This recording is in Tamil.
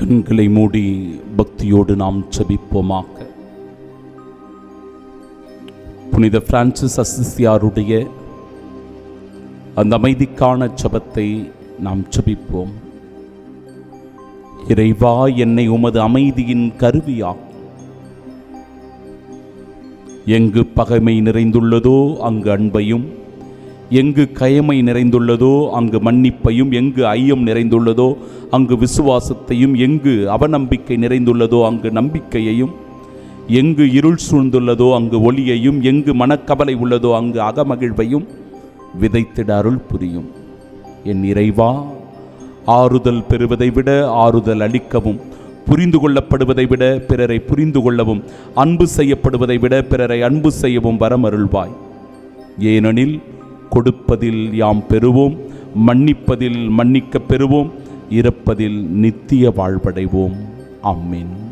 கண்களை மூடி பக்தியோடு நாம் செபிப்போமாக புனித பிரான்சிஸ் அசிசியாருடைய அந்த அமைதிக்கான சபத்தை நாம் செபிப்போம் இறைவா என்னை உமது அமைதியின் கருவியா. எங்கு பகைமை நிறைந்துள்ளதோ அங்கு அன்பையும் எங்கு கயமை நிறைந்துள்ளதோ அங்கு மன்னிப்பையும் எங்கு ஐயம் நிறைந்துள்ளதோ அங்கு விசுவாசத்தையும் எங்கு அவநம்பிக்கை நிறைந்துள்ளதோ அங்கு நம்பிக்கையையும் எங்கு இருள் சூழ்ந்துள்ளதோ அங்கு ஒளியையும் எங்கு மனக்கவலை உள்ளதோ அங்கு அகமகிழ்வையும் விதைத்திட அருள் புரியும். என் இறைவா ஆறுதல் பெறுவதை விட ஆறுதல் அளிக்கவும் புரிந்து கொள்ளப்படுவதை விட பிறரை புரிந்து கொள்ளவும் அன்பு செய்யப்படுவதை விட பிறரை அன்பு செய்யவும் வரமருள்வாய். ஏனெனில் கொடுப்பதில் யாம் பெறுவோம் மன்னிப்பதில் மன்னிக்கப் பெறுவோம் இறப்பதில் நித்திய வாழ்வடைவோம். ஆமென்.